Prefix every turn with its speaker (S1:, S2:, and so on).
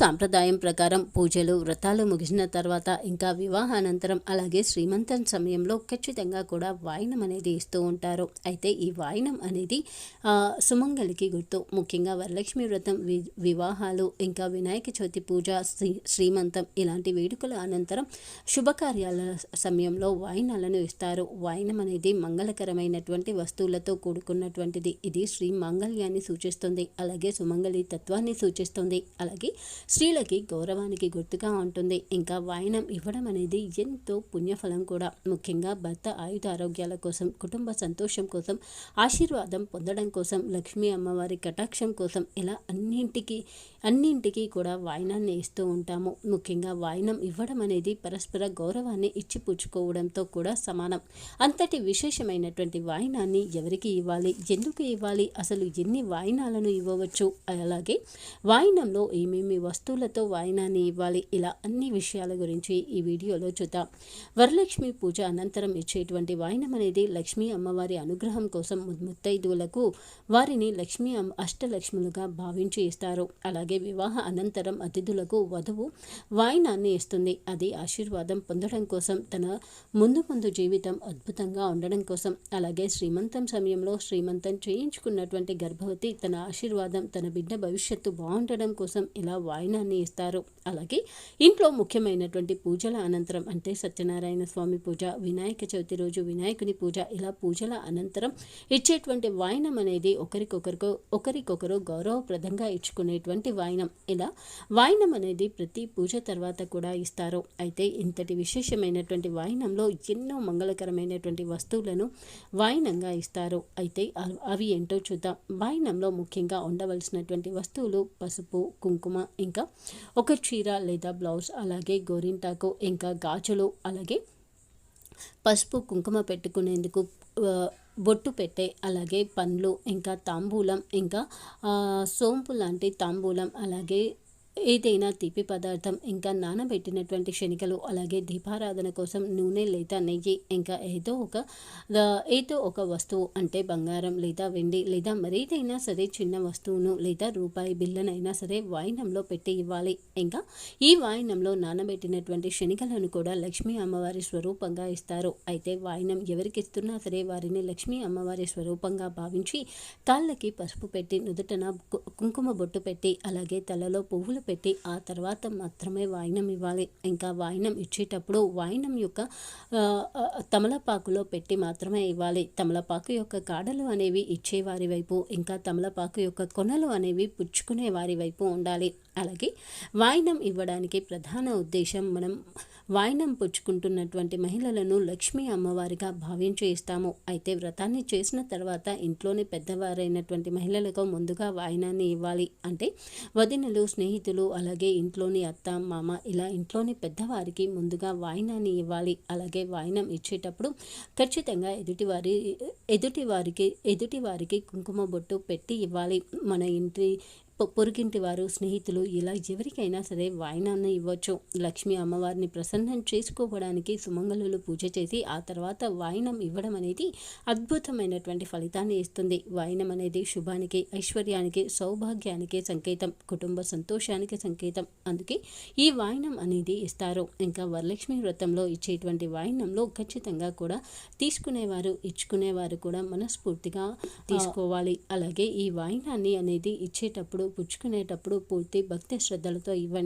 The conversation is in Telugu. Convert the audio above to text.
S1: సాంప్రదాయం ప్రకారం పూజలు వ్రతాలు ముగిసిన తర్వాత ఇంకా వివాహానంతరం అలాగే శ్రీమంతం సమయంలో ఖచ్చితంగా కూడా వాయినం అనేది ఇస్తూ ఉంటారు. అయితే ఈ వాయినం అనేది సుమంగళికి సుమంగలికి గుర్తు. ముఖ్యంగా వరలక్ష్మి వ్రతం వి వివాహాలు ఇంకా వినాయక చవితి పూజ శ్రీ శ్రీమంతం ఇలాంటి వేడుకల అనంతరం శుభకార్యాల సమయంలో వాయినాలను ఇస్తారు వాయినం అనేది మంగళకరమైనటువంటి వస్తువులతో కూడుకున్నటువంటిది. ఇది శ్రీ మాంగళ్యాన్ని సూచిస్తుంది. అలాగే సుమంగళి తత్వాన్ని సూచిస్తుంది. అలాగే స్త్రీలకి గౌరవానికి గుర్తుగా ఉంటుంది. ఇంకా వాయనం ఇవ్వడం అనేది ఎంతో పుణ్యఫలం కూడా. ముఖ్యంగా భర్త ఆయుధ ఆరోగ్యాల కోసం కుటుంబ సంతోషం కోసం ఆశీర్వాదం పొందడం కోసం లక్ష్మీ అమ్మవారి కటాక్షం కోసం ఇలా అన్నింటికి అన్నింటికి కూడా వాయనాన్ని ఇస్తూ ఉంటాము. ముఖ్యంగా వాయనం ఇవ్వడం అనేది పరస్పర గౌరవాన్ని ఇచ్చిపుచ్చుకోవడంతో కూడా సమానం. అంతటి విశేషమైనటువంటి వాయినాన్ని ఎవరికి ఇవ్వాలి? ఎందుకు ఇవ్వాలి? అసలు ఎన్ని వాయినాలను ఇవ్వవచ్చు? అలాగే వాయినంలో ఏమేమి వస్తువులతో వాయినాన్ని ఇవ్వాలి. ఇలా అన్ని విషయాల గురించి ఈ వీడియోలో చూద్దాం. వరలక్ష్మి పూజ అనంతరం ఇచ్చేటువంటి వాయినం అనేది లక్ష్మీ అమ్మవారి అనుగ్రహం కోసం ముత్తైదువులకు వారిని లక్ష్మీ అమ్మ అష్టలక్ష్ములుగా భావించి ఇస్తారు. అలాగే వివాహ అనంతరం అతిథులకు వధువు వాయినాన్ని ఇస్తుంది. అది ఆశీర్వాదం పొందడం కోసం తన ముందు ముందు జీవితం అద్భుతంగా ఉండడం కోసం. అలాగే శ్రీమంతం సమయంలో శ్రీమంతం చేయించుకున్నటువంటి గర్భవతి తన ఆశీర్వాదం తన బిడ్డ భవిష్యత్తు బాగుండడం కోసం ఇలా వాయినాన్ని ఇస్తారు. అలాగే ఇంట్లో ముఖ్యమైనటువంటి పూజల అనంతరం అంటే సత్యనారాయణ స్వామి పూజ వినాయక చవితి రోజు వినాయకుని పూజ ఇలా పూజల అనంతరం ఇచ్చేటువంటి వాయినం అనేది ఒకరికొకరికో ఒకరికొకరు గౌరవప్రదంగా ఇచ్చుకునేటువంటి వాయినం. ఇలా వాయినం అనేది ప్రతి పూజ తర్వాత కూడా ఇస్తారు. అయితే ఇంతటి విశేషమైనటువంటి వాయినంలో ఎన్నో మంగళకరమైనటువంటి వస్తువులను వాయినంగా ఇస్తారు. అయితే అవి ఏంటో చూద్దాం. వాయినంలో ముఖ్యంగా ఉండవలసినటువంటి వస్తువులు పసుపు కుంకుమ ఇంకా ఒక చీర లేదా బ్లౌజ్ అలాగే గోరింటాకు ఇంకా గాజులు అలాగే పసుపు కుంకుమ పెట్టుకునేందుకు బొట్టు పెట్టే అలాగే పండ్లు ఇంకా తాంబూలం ఇంకా సోంపు లాంటి తాంబూలం అలాగే ఏదైనా తీపి పదార్థం ఇంకా నానబెట్టినటువంటి శనికలు అలాగే దీపారాధన కోసం నూనె లేదా నెయ్యి ఇంకా ఏదో ఒక ఏదో ఒక వస్తువు అంటే బంగారం లేదా వెండి లేదా మరేదైనా సరే చిన్న వస్తువును లేదా రూపాయి బిల్లనైనా సరే వాయినంలో పెట్టి ఇవ్వాలి. ఇంకా ఈ వాయినంలో నానబెట్టినటువంటి శనికలను కూడా లక్ష్మీ అమ్మవారి స్వరూపంగా ఇస్తారు. అయితే వాయినం ఎవరికి ఇస్తున్నా సరే వారిని లక్ష్మీ అమ్మవారి స్వరూపంగా భావించి కాళ్ళకి పసుపు పెట్టి నుదుటన కుంకుమ బొట్టు పెట్టి అలాగే తలలో పువ్వులు పెట్టి ఆ తర్వాత మాత్రమే వాయినం ఇవ్వాలి. ఇంకా వాయినం ఇచ్చేటప్పుడు వాయినం యొక్క తమలపాకులో పెట్టి మాత్రమే ఇవ్వాలి. తమలపాకు యొక్క కాడలు అనేవి ఇచ్చేవారి వైపు ఇంకా తమలపాకు యొక్క కొనలు అనేవి పుచ్చుకునే వారి వైపు ఉండాలి. అలాగే వాయినం ఇవ్వడానికి ప్రధాన ఉద్దేశం మనం వాయినం పుచ్చుకుంటున్నటువంటి మహిళలను లక్ష్మీ అమ్మవారిగా భావించి ఇస్తాము. అయితే వ్రతాన్ని చేసిన తర్వాత ఇంట్లోని పెద్దవారైనటువంటి మహిళలకు ముందుగా వాయినాన్ని ఇవ్వాలి. అంటే వదినలు స్నేహితులు అలాగే ఇంట్లోని అత్త మామ ఇలా ఇంట్లోని పెద్దవారికి ముందుగా వాయినాన్ని ఇవ్వాలి. అలాగే వాయినం ఇచ్చేటప్పుడు ఖచ్చితంగా ఎదుటివారి ఎదుటివారికి ఎదుటివారికి కుంకుమ బొట్టు పెట్టి ఇవ్వాలి. మన ఇంటి పొరుగింటి వారు స్నేహితులు ఇలా ఎవరికైనా సరే వాయినాన్ని ఇవ్వచ్చు. లక్ష్మీ అమ్మవారిని ప్రసన్నం చేసుకోవడానికి సుమంగళులు పూజ చేసి ఆ తర్వాత వాయినం ఇవ్వడం అనేది అద్భుతమైనటువంటి ఫలితాన్ని ఇస్తుంది. వాయినం అనేది శుభానికి ఐశ్వర్యానికి సౌభాగ్యానికి సంకేతం కుటుంబ సంతోషానికి సంకేతం. అందుకే ఈ వాయినం అనేది ఇస్తారు. ఇంకా వరలక్ష్మి వ్రతంలో ఇచ్చేటువంటి వాయినంలో ఖచ్చితంగా కూడా తీసుకునేవారు ఇచ్చుకునేవారు కూడా మనస్ఫూర్తిగా తీసుకోవాలి. అలాగే ఈ వాయినాన్ని అనేది ఇచ్చేటప్పుడు పుచ్చుకునేటప్పుడు పూర్తి భక్తి శ్రద్ధలతో ఇవ్వండి.